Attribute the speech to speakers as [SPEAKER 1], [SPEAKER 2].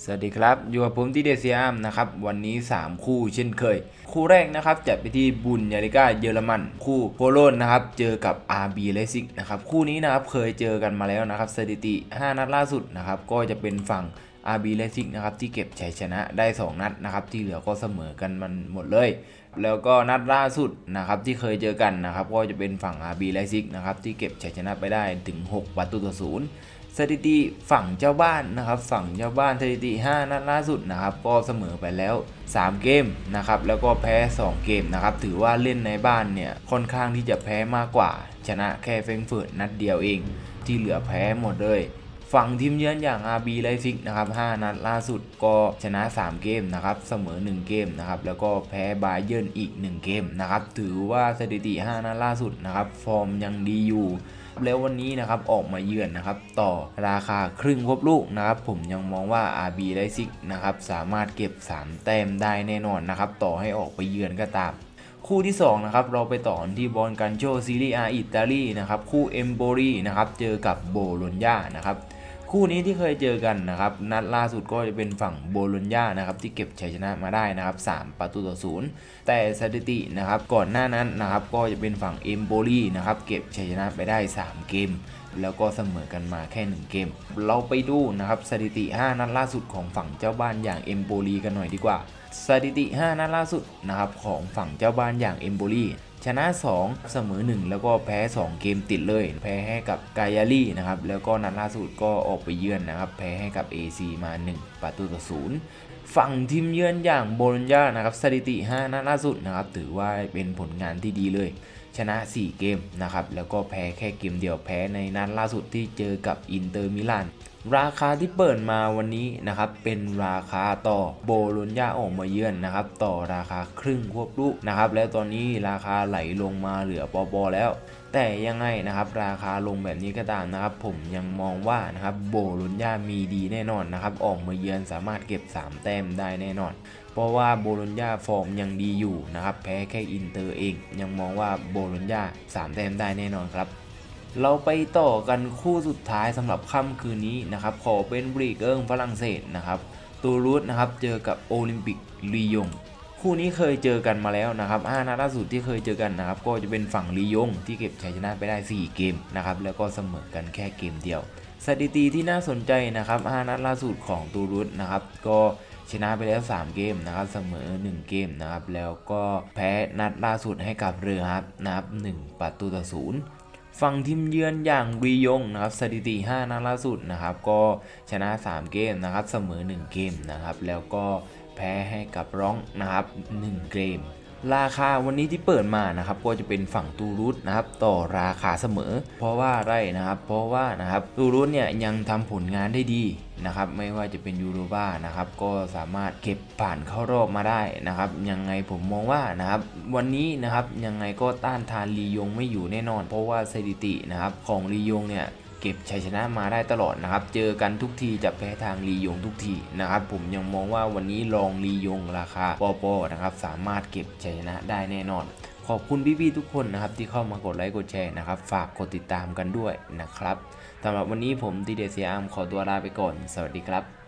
[SPEAKER 1] สวัสดีครับ อยู่กับผมที่เดซียามนะครับ วันนี้ 3 คู่เช่นเคย คู่แรกนะครับจัดไปที่บุนยาลิก้าเยอรมัน คู่โปโลนนะครับเจอกับ RB เลซิกนะครับคู่นี้นะครับเคยเจอกันมาแล้วนะครับสถิติ 5 นัดล่าสุดนะครับก็จะเป็นฝั่ง RB เลซิกนะครับที่เก็บชัยชนะได้ 2 นัดนะครับที่เหลือก็เสมอกันมันหมดเลย แล้วก็นัดล่าสุดนะครับที่เคยเจอกันนะครับก็จะเป็นฝั่ง RB เลซิกนะครับที่เก็บชัยชนะไปได้ถึง 6 ประตูต่อศูนย์ สถิติฝั่งเจ้าบ้านนะครับ ฝั่งเจ้าบ้านสถิติ 5 นัดล่าสุดนะครับ ก็เสมอไปแล้ว 3 เกมนะครับ แล้วก็แพ้ 2 เกมนะครับ ถือว่าเล่นในบ้านเนี่ยค่อนข้างที่จะแพ้มากกว่า ชนะแค่เฟงเฟิร์ตนัดเดียวเอง ที่เหลือแพ้หมดเลยฝั่งทีมเยือนอย่าง RB ไลซิกนะครับ 5 นัดล่าสุดก็ชนะ 3 เกมนะครับ เสมอ 1 เกมนะครับ แล้วก็แพ้บาเยิร์นอีก 1 เกมนะครับ ถือว่าสถิติ 5 นัดล่าสุดนะครับ ฟอร์มยังดีอยู่ แล้ววันนี้นะครับออกมาเยือนนะครับต่อราคาครึ่งครบลูกนะครับผมยังมองว่า RB ไลซิกนะครับสามารถเก็บ 3 แต้มได้แน่นอนนะครับต่อให้ออกไปเยือนก็ตามคู่ที่2นะครับเราไปต่อที่บอลกันโชซีรีอาอิตาลีนะครับคู่เอมโบรีนะครับเจอกับโบโลญญานะครับ คู่นี้ที่เคยเจอกันนะครับนัดล่าสุดก็จะเป็นฝั่งโบโลญญานะครับที่เก็บชัยชนะมาได้นะครับ3ประตูต่อศูนย์แต่สถิตินะครับก่อนหน้านั้นนะครับก็จะเป็นฝั่งเอมโบรีนะครับเก็บชัยชนะไปได้ 3 เกม แล้วก็เสมอกันมาแค่ 1 เกม เราไปดูนะครับสถิติ 5 นัดล่าสุดของฝั่งเจ้าบ้านอย่างเอมโบรีกันหน่อยดีกว่าสถิติ 5 นัดล่าสุดนะครับของฝั่งเจ้าบ้านอย่างเอมโบรี ชนะ 2 เสมอ 1 แล้วก็แพ้ 2 เกมติดเลย แพ้ให้กับกายาลีนะครับ แล้วก็นัดล่าสุดก็ออกไปเยือนนะครับ แพ้ให้กับ AC มา 1 ประตูต่อศูนย์ฝั่งทีมเยือนอย่างโบลญญานะครับสถิติ 5 นัดล่าสุดนะครับ ถือว่าเป็นผลงานที่ดีเลย ชนะ 4 เกมนะครับ แล้วก็แพ้แค่เกมเดียวแพ้ในนัดล่าสุดที่เจอกับอินเตอร์มิลาน ราคาที่เปิดมาวันนี้นะครับเป็นราคาต่อโบโลญญาออกมาเยือนนะครับต่อราคาครึ่งควบลูกนะครับแล้วตอนนี้ราคาไหลลงมาเหลือปอปอแล้ว แต่ยังไงนะครับราคาลงแบบนี้ก็ตามนะครับ ผมยังมองว่านะครับโบโลญญามีดีแน่นอนนะครับออกมาเยือนสามารถเก็บ 3 แต้มได้แน่นอน เพราะว่าโบโลญญาฟอร์มยังดีอยู่นะครับแพ้แค่อินเตอร์เอง ยังมองว่าโบโลญญา3 แต้มได้แน่นอนครับ เราไปต่อกันคู่สุดท้ายสำหรับค่ำคืนนี้นะครับขอเป็นบรีกเอิงฝรั่งเศสนะครับตูรูสนะครับเจอกับโอลิมปิกลียง คู่นี้เคยเจอกันมาแล้วนะครับ5นัดล่าสุดที่เคยเจอกันนะครับก็จะเป็นฝั่งลียงที่เก็บชัยชนะไปได้ 4 เกมนะครับแล้วก็เสมอกันแค่เกมเดียว สถิติที่น่าสนใจนะครับ5นัดล่าสุดของตูรูสนะครับก็ชนะไปแล้ว 3 เกมนะครับเสมอ 1 เกมนะครับแล้วก็แพ้นัดล่าสุดให้กับเรือฮับนะครับ1ประตูต่อศูนย์ ฝั่งทีมเยือนอย่างรียงนะครับสถิติ 5นัดล่าสุดนะครับก็ชนะ 3 เกมนะครับเสมอ 1 เกมนะครับแล้วก็แพ้ให้กับร้องนะครับ 1 เกม ราคาวันนี้ที่เปิดมานะครับก็จะเป็นฝั่งตูรุสนะครับต่อราคาเสมอ เพราะว่าไรนะครับ เพราะว่านะครับตูรุสเนี่ยยังทำผลงานได้ดีนะครับไม่ว่าจะเป็นยูโรบ้านะครับก็สามารถเก็บผ่านเข้ารอบมาได้นะครับยังไงผมมองว่านะครับวันนี้นะครับยังไงก็ต้านทานลียงไม่อยู่แน่นอน เพราะว่าสถิตินะครับของลียงเนี่ย เก็บชัยชนะมาได้ตลอดนะครับ เจอกันทุกทีจะแพ้ทางลียงทุกทีนะครับผมยังมองว่าวันนี้ลองลียงราคาปอปอนะครับสามารถเก็บชัยชนะได้แน่นอน ขอบคุณพี่ๆทุกคนนะครับที่เข้ามากดไลค์กดแชร์นะครับฝากกดติดตามกันด้วยนะครับสำหรับวันนี้ผมดีเดเซียมขอตัวลาไปก่อน สวัสดีครับ